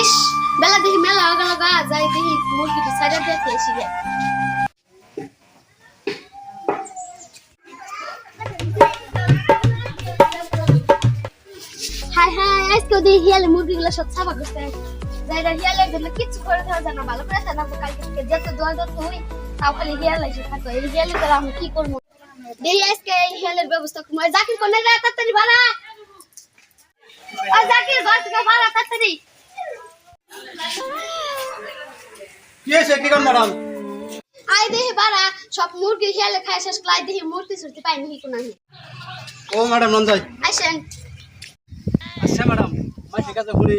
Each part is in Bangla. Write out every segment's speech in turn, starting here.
ইস বেলা দেখি, মেলা হয়ে গেল গা, যাই দেখি মুরগিটি সাইডে দেখে এসে গে। হাই হাই, আজকে ওদের হিয়ালে মুরগিগুলো সব ছাপা করতে যাইরা হিয়ালের জন্য কিচ্ছু করে দেওয়া যায় না, ভালো করে জানা কালকে থেকে যত দোয়া দত হই তাও খালি হিয়াল এসে থাকো। এই হিয়ালে তারা আমি কি করব? দেখি আজকে এই হিয়ালের ব্যবস্থা করব। জাকির কোনে যায় তাড়াতাড়ি ভাড়া আর জাকির ঘর থেকে ভাড়া তাড়াতাড়ি। কি হয়েছে? কি কাম ম্যাডাম আই দেখি ভাড়া সব মুরগি হিয়ালে খায় শেষ ক্লাই দেখি মূর্তি সুরতি কোনো ও ম্যাডাম নন্দাই আইসেন আচ্ছা ম্যাডাম মাসির কাছে ঘুরি।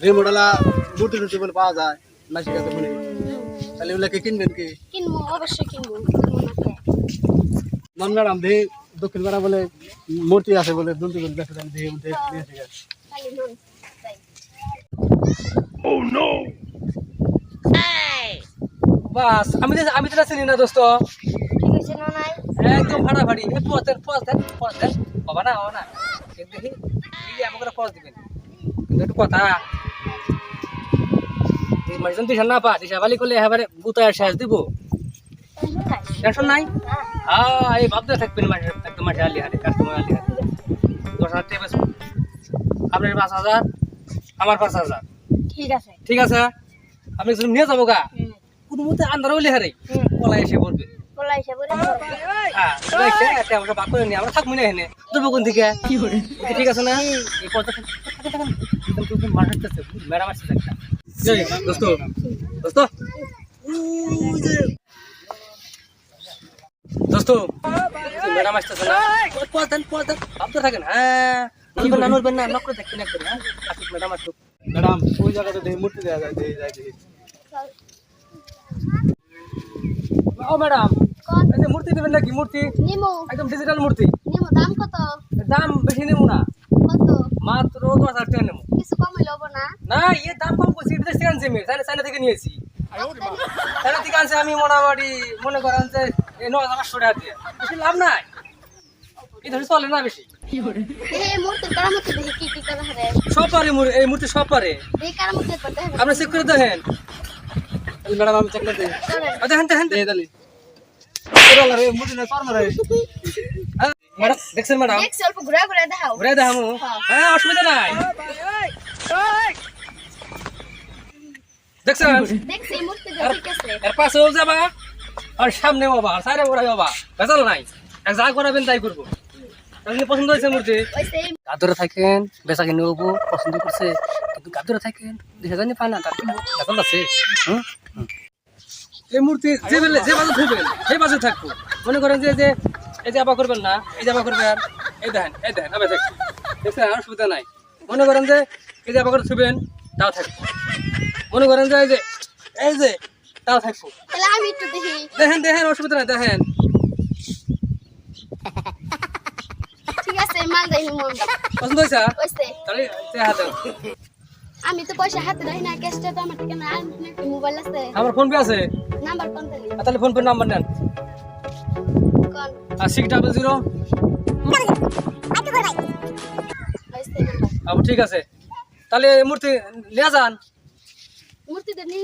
রিমোডালা রুটি রুটি বলে পাওয়া যায় মাসির কাছে ঘুরি। তাহলে ওগুলোকে কিনবেন কি? কিনবো অবশ্যই কিনবো? নন ম্যাডাম দেখি দক্ষিণ পাড়া বলে মূর্তি আছে বলে দেখে নিয়ে এসে গেছে। নন তাই। বাস, আমি তো আমি তো চিনি না, দোস্ত। একদম ফাটাফাটি। এ পথ দেন পথ দেন পথ দেন। বাবা না বাবা না। দেখি আমাকে পথ দিবেন। কিন্তু একটু কথা। এই মাইজন না পা দিশা বালি করলে এবারে গুতায় শেষ দিব। টেনশন নাই? হ্যাঁ এই ভাবতে থাকবেন মাসে একদম মাসে আলি হাতে কাস্টমার আলি হাতে দশ হাজার আপনার পাঁচ হাজার। আমার পাঁচ হাজার। ঠিক আছে। ঠিক আছে? আপনি কিছু নিয়ে যাব গা। কোনো মতে আন্ধার হইলে হারে পলাই এসে পড়বে। হ্যাঁ? ঠিক আছে না? ম্যাডাম আসতেছে একটা। দোস্ত, দোস্ত। দোস্ত, ম্যাডাম আসতেছে না? পথ দেন, পথ দেন। ভাবতে থাকেন, হ্যাঁ। নড়বেন না, নড়বেন না, হ্যাঁ? আসুক, ম্যাডাম আসুক। ম্যাডাম ওই জায়গাতে দেখি মূর্তি দেওয়া যায় দেখি যায় দেখি। ও ম্যাডাম এই যে মূর্তি দেবেন নাকি মূর্তি? নিমো। একদম ডিজিটাল মূর্তি। নিমো দাম কত? দাম বেশি নেব না। কত? মাত্র দশ হাজার টাকা নেব কিছু কম হইলে না। না এর দাম কম করছি বিদেশ থেকে আনছি আমি থেকে নিয়েছি। থেকে আনছি আমি মোটামুটি মনে করেন যে এই ন হাজার পাঁচশো টাকা দিয়ে। বেশি লাভ নাই। এই ধরে চলে না বেশি। সব পারে এই মূর্তি সব পারে এই কারামতি করতে হবে? আপনি চেক করে দেখেন। ম্যাডাম আমি চেক করে দিই চলেন। আ, দেখেন দেখেন দেখি তাহলে ওরা রে মূর্তি না পার মারে হ্যাঁ, ম্যাডাম দেখছেন ম্যাডাম? ঘুরে ঘুরে দেখাও। ঘুরে দেখামু। হ্যাঁ। অসুবিধা নাই। দেখছেন? এর পাশেও যাবা আর সাইডে ভেজাল নাই। এক যা করাবেন তাই করব। আপনি পছন্দ হয়েছে মূর্তি? ওই গাদরে থাকেন বেচা কিনে হব পছন্দ করছে কিন্তু গাদরে থাকেন দুই হাজার পায় না কিন্তু আছে। এই মূর্তি যে বেলে যে বাজে থাকবেন সেই বাজে থাকব মনে করেন যে যে এই যে আবার করবেন না এই যে আবার করবেন এই দেখেন এই দেখেন আবার থাকব দেখছেন আর সুবিধা নাই। মনে করেন যে এই যে আবার করে থুবেন তাও থাকব মনে করেন যে এই যে এই যে তাও থাকব তাহলে আমি একটু দেখেন দেখেন অসুবিধা নাই দেখেন ঠিক আছে মাল দেই মন পছন্দ হয়েছে আমি তো পয়সা হাতে রাখি না ক্যাশটা তো আমার থেকে না মোবাইল আছে? আমার ফোন পে আছে? নাম্বার কোন তাহলে ফোন পে নাম্বার নেন। কোন? আর সিক্স ডাবল জিরো ওইসে ঠিক আছে। তাহলে মূর্তি নিয়ে যান। মূর্তি দেনি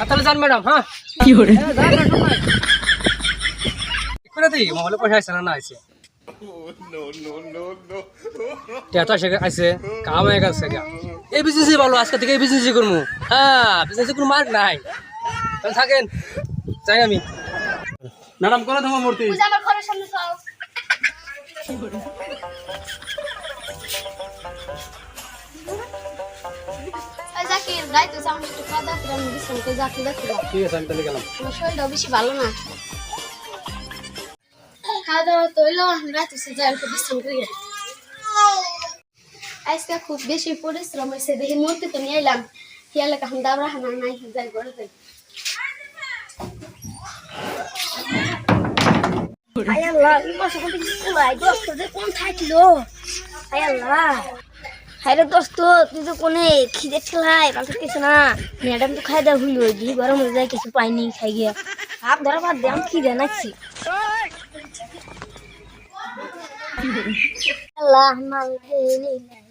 তাহলে যান ম্যাডাম হ্যাঁ? কি করে করে দিই মোবাইলে পয়সা আছে না না আছে টেটা সে আছে কাম হয়ে গেছে এই বিজনেসই ভালো আজকে থেকে এই বিজনেসই করব হ্যাঁ বিজনেসে কোনো মার্ক নাই তাহলে থাকেন যাই আমি ম্যাডাম কোন তোমার মূর্তি আমার ঘরের সামনে ঠিক আছে আমি তাহলে গেলাম আমার শরীরটাও বেশি ভালো না খাওয়া দাওয়া তো হইল রাত হচ্ছে বিশ্রাম করি আজকে খুব বেশি পরিশ্রম হয়েছে, দেখি মূর্তি তো নিয়ে এলাম। হিয়ালে কাহন দাবরা হানা নাই, যাই ঘরে যাই। আয়াল্লাহ এই মাসে কোন দিন কুলাই দোস্ত, যে কোন থাকল আয়াল্লাহ হাইরে দোস্ত, তুই তো কোনে খিদে ঠেলাই পাল্টে কিছু না। ম্যাডাম তো খাই দেওয়া হইল গরম হয়ে যায়, কিছু পাইনি খাই গিয়া হাত ধরা বাদ দিয়ে আমি খিদে নাচ্ছি Allah'ım Allah'ım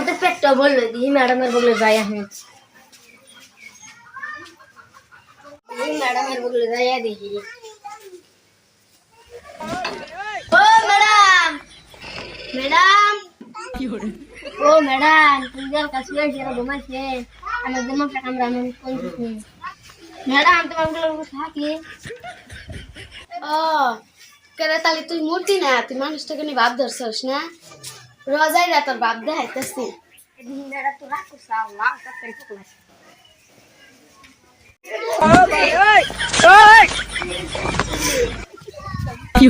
আমাদের পেটটা বলল দিহি ম্যাডামের বলে যাই আমি ম্যাডামের বলে যাই দেখি ও ম্যাডাম! ম্যাডাম! ও ম্যাডাম তুমি যার কাছে যারা ঘুমাইছে। আমার জন্য আমরা আমি কোন ম্যাডাম তোমার থাকি। ও কেরে তাহলে তুই মূর্তি না? তুই মানুষটাকে নিয়ে ভাব ধরছস না? রোজাই রাত তোর ভাব দেখাইতেছি। কি